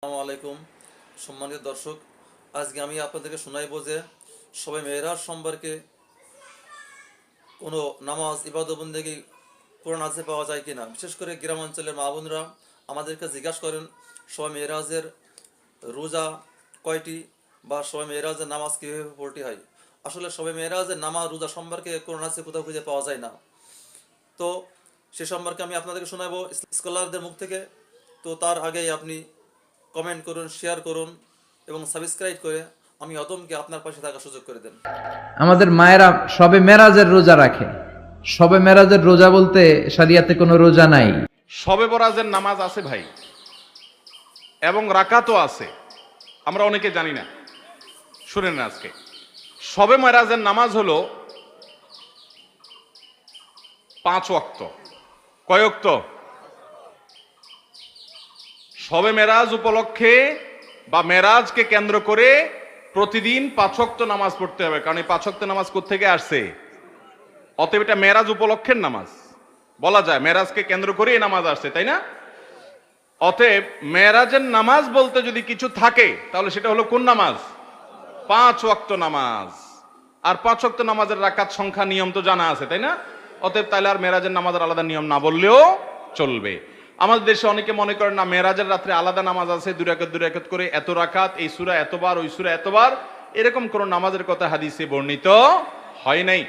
আসসালামু আলাইকুম, সম্মানিত দর্শক। আজকে আমি আপনাদেরকে শোনাইব যে সবাই মেয়েরাজ সম্পর্কে কোনো নামাজ ইবাদবন্দেগি কোরআন আছে পাওয়া যায় কিনা। বিশেষ করে গ্রাম অঞ্চলের মা বোনরা আমাদেরকে জিজ্ঞাসা করেন, সবাই মেয়েরাজের রোজা কয়টি বা সবাই মেয়েরাজের নামাজ কীভাবে পড়তে হয়? আসলে সবাই মেয়েরাজের নামাজ, রোজা সম্পর্কে কোরআন আছে কোথাও খুঁজে পাওয়া যায় না। তো সে সম্পর্কে আমি আপনাদেরকে শোনাবো স্কলারদের মুখ থেকে, তো তার আগেই আপনি কমেন্ট করুন শেয়ার করুন এবং সাবস্ক্রাইব করে আমি অদমকে আপনার পাশে থাকার সুযোগ করে দেন। আমাদের মায়েরা সবে মেরাজের রোজা রাখে। সবে মেরাজের রোজা বলতে সারিয়াতে কোনো রোজা নাই। শবে বরাজের নামাজ আছে ভাই এবং রাকাতও আছে। আমরা অনেকে জানি না। শুনেন না আজকে। শবে মেরাজের নামাজ হলো পাঁচ ওয়াক্ত। কয় ওয়াক্ত? শবে মেরাজ উপলক্ষে বা মেরাজকে কেন্দ্র করে প্রতিদিন পাঁচক্ত নামাজ পড়তে হবে। কারণ এই পাঁচক্ত নামাজ কোত্থেকে আসছে? অতএব এটা মেরাজ উপলক্ষের নামাজ। বলা যায়, মেরাজকে কেন্দ্র করে এই নামাজ আসছে, তাই না? অতএব মেরাজের নামাজ বলতে যদি কিছু থাকে, তাহলে সেটা হলো কোন নামাজ? পাঁচ ওয়াক্ত নামাজ। আর পাঁচ ওয়াক্ত নামাজের রাকাত সংখ্যা নিয়ম তো জানা আছে, তাই না? অতএব তাহলে আর মেরাজের নামাজের আলাদা নিয়ম না বললেও চলবে। আমাদের দেশে অনেকে মনে করেন, না, মেয়েরাজের রাত্রে আলাদা নামাজ আছে দুরাকাত দুই একত করে এত রাখাত এই সুরা এতবার, ওই সুরা এতবার। এরকম কোন নামাজের কথা হাদিসে বর্ণিত হয় নাই।